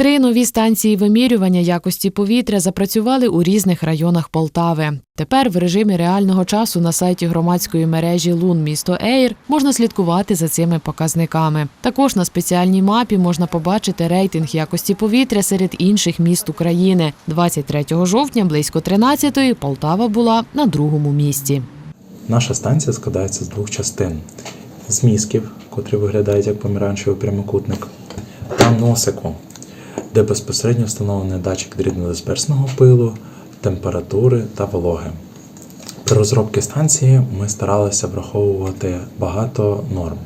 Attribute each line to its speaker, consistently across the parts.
Speaker 1: Три нові станції вимірювання якості повітря запрацювали у різних районах Полтави. Тепер в режимі реального часу на сайті громадської мережі Лун місто Ейр можна слідкувати за цими показниками. Також на спеціальній мапі можна побачити рейтинг якості повітря серед інших міст України. 23 жовтня близько 13-ї Полтава була на другому місці.
Speaker 2: Наша станція складається з двох частин: з мізків, котрі виглядають як помаранчевий прямокутник, та носику, де безпосередньо встановлений датчик дрібнодисперсного пилу, температури та вологи. При розробці станції ми старалися враховувати багато норм,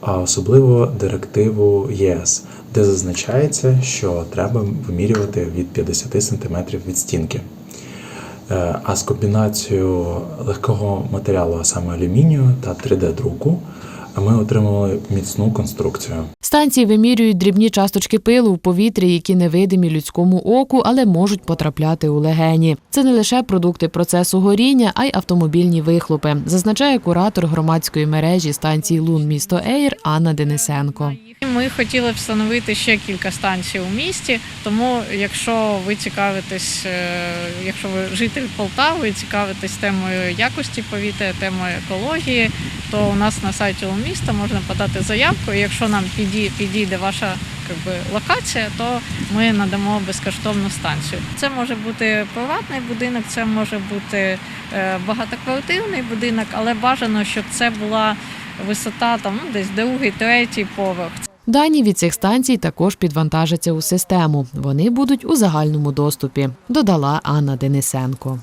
Speaker 2: а особливо директиву ЄС, де зазначається, що треба вимірювати від 50 см від стінки. Е, А з комбінацією легкого матеріалу, а саме алюмінію та 3D-друку, ми отримали міцну конструкцію.
Speaker 1: Станції вимірюють дрібні часточки пилу в повітрі, які невидимі людському оку, але можуть потрапляти у легені. Це не лише продукти процесу горіння, а й автомобільні вихлопи, зазначає куратор громадської мережі станції Лун місто Ейр Анна Денисенко.
Speaker 3: Ми хотіли встановити ще кілька станцій у місті. Тому, якщо ви цікавитесь, е, якщо ви житель Полтави, цікавитесь темою якості повітря, темою екології, то у нас на сайті у міста можна подати заявку. І якщо нам підійде ваша би, локація, то ми надамо безкоштовну станцію. Це може бути приватний будинок, це може бути е, багатоквартирний будинок, але бажано, щоб це була висота там ну, десь другий, третій поверх.
Speaker 1: Дані від цих станцій також підвантажаться у систему. Вони будуть у загальному доступі, додала Анна Денисенко.